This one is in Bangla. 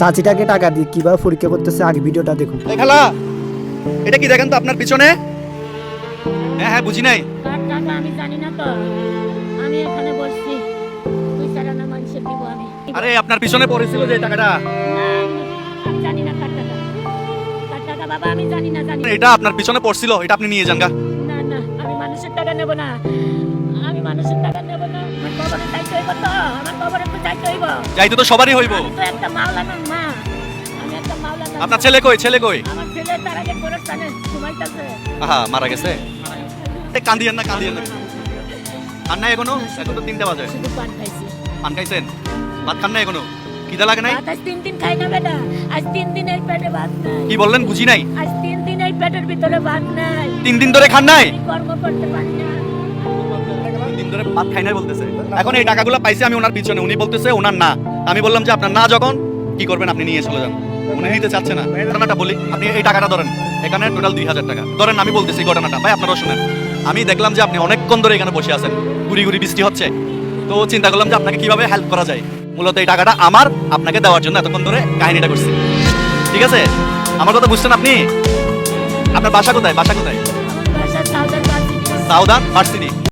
চাচিটাকে টাকা দিয়ে কীভাবে পরীক্ষা করতেছে আগে ভিডিওটা দেখুন। খালা এটা কি দেখেন তো আপনার পিছনে? হ্যাঁ হ্যাঁ বুঝি নাই। আমি জানি না তো। আমি এখানে বসছি। তুই ছাড়া না মানুষের দিব আমি আরে আপনার পিছনে পড়েছিল যে টাকাটা। আমি জানি না কার টাকা। কার টাকা বাবা আমি জানি না জানি এটা আপনার পিছনে পড়ছিল এটা আপনি নিয়ে যান গা। না না আমি মানুষের টাকা নেব না। আমি মানুষের টাকা নেব না। কবরে তো আমার কবরে তো যাইতে হইব? যাইতে তো সবারই হইব। তো একটা মাওলানার মা। আমি একটা মাওলানার আপনার ছেলে কই ছেলে কই? আমার ছেলে তার আগে গোরস্থানে ঘুমাইতেছে। আহা মারা গেছে? কান্দিয়েন না কান্দিয়েন না। আর নাই এখনও? এখন তো তিনটা বাজে। শুধু পান খাইছি। পান খাইছেন? ভাত খান না এখনও? খিদা লাগে নাই? আজ তিন দিন খাই না বেটা। আজ তিন দিন এই পেটে ভাত নাই। কি বললেন বুঝি নাই? আজ তিন দিন এই পেটের ভিতরে ভাত নাই। তিন দিন ধরে খান নাই? কর্ম করতে পারি না। ভাত খাই নাই বলতেছে। এখন এই টাকাগুলো পাইছি আমি ওনার পিছনে। উনি বলতেছে, ওনার না। আমি বললাম যে, আপনার না যখন, কি করবেন? আপনি নিয়ে চলে যান। উনি নিতে চাচ্ছে না। ঘটনাটা বলি, আপনি এই টাকাটা ধরেন। এখানে টোটাল দুই হাজার টাকা। ধরেন, আমি বলতেছি ঘটনাটা। ভাই শুনেন। আমি দেখলাম যে, আপনি অনেকক্ষণ ধরে এখানে বসে আছেন। গুড়ি গুড়ি বৃষ্টি হচ্ছে। তো চিন্তা করলাম যে, আপনাকে কীভাবে হেল্প করা যায়? মূলত এই টাকাটা আমার, আপনাকে দেওয়ার জন্য এতক্ষণ ধরে কাহিনীটা করছি। ঠিক আছে? আমার কথা বুঝছেন আপনি? আপনার বাসা কোথায়? বাসা কোথায়? Southern varsity.